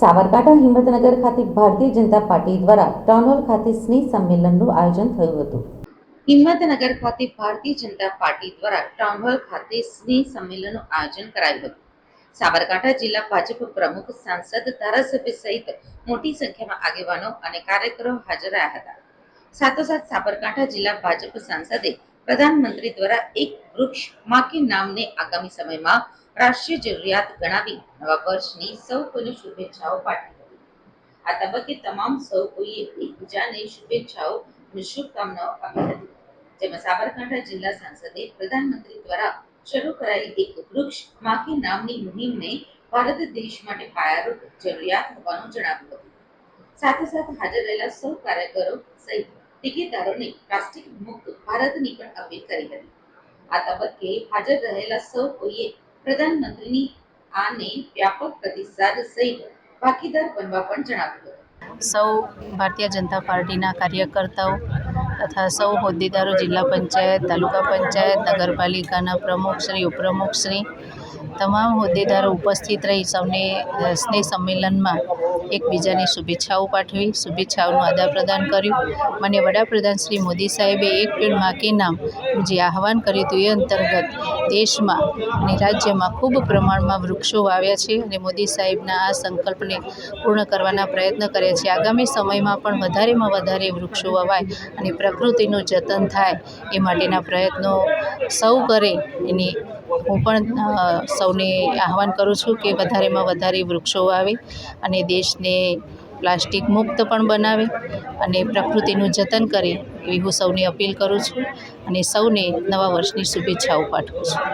સાબરકાંઠા હિંમતનગર ખાતે ભારતીય જનતા પાર્ટી દ્વારા town hall ખાતે સ્નેહ સંમેલનનું આયોજન થયું હતું. હિંમતનગર ખાતે ભારતીય જનતા પાર્ટી દ્વારા ટાઉન હોલ ખાતે સ્નેહ સંમેલનનું આયોજન કરાયું હતું. સાબરકાંઠા જિલ્લા ભાજપ પ્રમુખ સાંસદ ધારાસભ્ય સહિત મોટી સંખ્યામાં આગેવાનો અને કાર્યકરો હાજર રહ્યા હતા. સાથોસાથ સાબરકાંઠા જિલ્લા ભાજપ સાંસદે પ્રધાનમંત્રી દ્વારા એક વૃક્ષ માકી નામને આગામી સમયમાં રાષ્ટ્રીય જરૂરિયાત ગણાવી નવા વર્ષની સૌ કોઈને શુભેચ્છાઓ પાઠવી આ તબક્કે તમામ સૌ કોઈએ એકબીજાને શુભેચ્છાઓ અને શુભકામનાઓ આપી હતી. જેમાં સાબરકાંઠા જિલ્લા સાંસદે પ્રધાનમંત્રી દ્વારા શરૂ કરાયેલી એક વૃક્ષ કે નામની મુહિમને ભારત દેશ માટે પાયારૂપ જરૂરિયાત હોવાનું જણાવ્યું હતું. સાથે સાથે હાજર રહેલા સૌ કાર્યકરો સહિત ટિકિટદારોને પ્લાસ્ટિક મુક્ત ભારતની પણ અપીલ કરી હતી. આ તબક્કે હાજર રહેલા સૌ કોઈએ પ્રધાનમંત્રીની આને વ્યાપક પ્રતિસાદ સહિત ભાગીદાર બનવા પણ જણાવ્યું હતું. સૌ ભારતીય જનતા પાર્ટીના કાર્યકર્તાઓ તથા સૌ હોદ્દેદારો જિલ્લા પંચાયત, તાલુકા પંચાયત, નગરપાલિકાના પ્રમુખશ્રી ઉપપ્રમુખશ્રી તમામ હોદ્દેદારો ઉપસ્થિત રહી સૌને સ્નેહ સંમેલનમાં એકબીજાને શુભેચ્છાઓ પાઠવી, શુભેચ્છાઓનું આદાન પ્રદાન કર્યું. મને વડાપ્રધાન શ્રી મોદી સાહેબે એક પેડમાં કે નામ જે આહવાન કર્યું હતું, એ અંતર્ગત દેશમાં અને રાજ્યમાં ખૂબ પ્રમાણમાં વૃક્ષો વાવ્યા છે અને મોદી સાહેબના આ સંકલ્પને પૂર્ણ કરવાના પ્રયત્ન કર્યા છે. આગામી સમયમાં પણ વધારેમાં વધારે વૃક્ષો વવાય અને પ્રકૃતિનું જતન થાય એ માટેના પ્રયત્નો સૌ કરે એની હું પણ સૌને આહવાન કરું છું કે વધારેમાં વધારે વૃક્ષો વાવે અને દેશને પ્લાસ્ટિક મુક્ત પણ બનાવે અને પ્રકૃતિનું જતન કરે એવી હું સૌને અપીલ કરું છું અને સૌને નવા વર્ષની શુભેચ્છાઓ પાઠવું છું.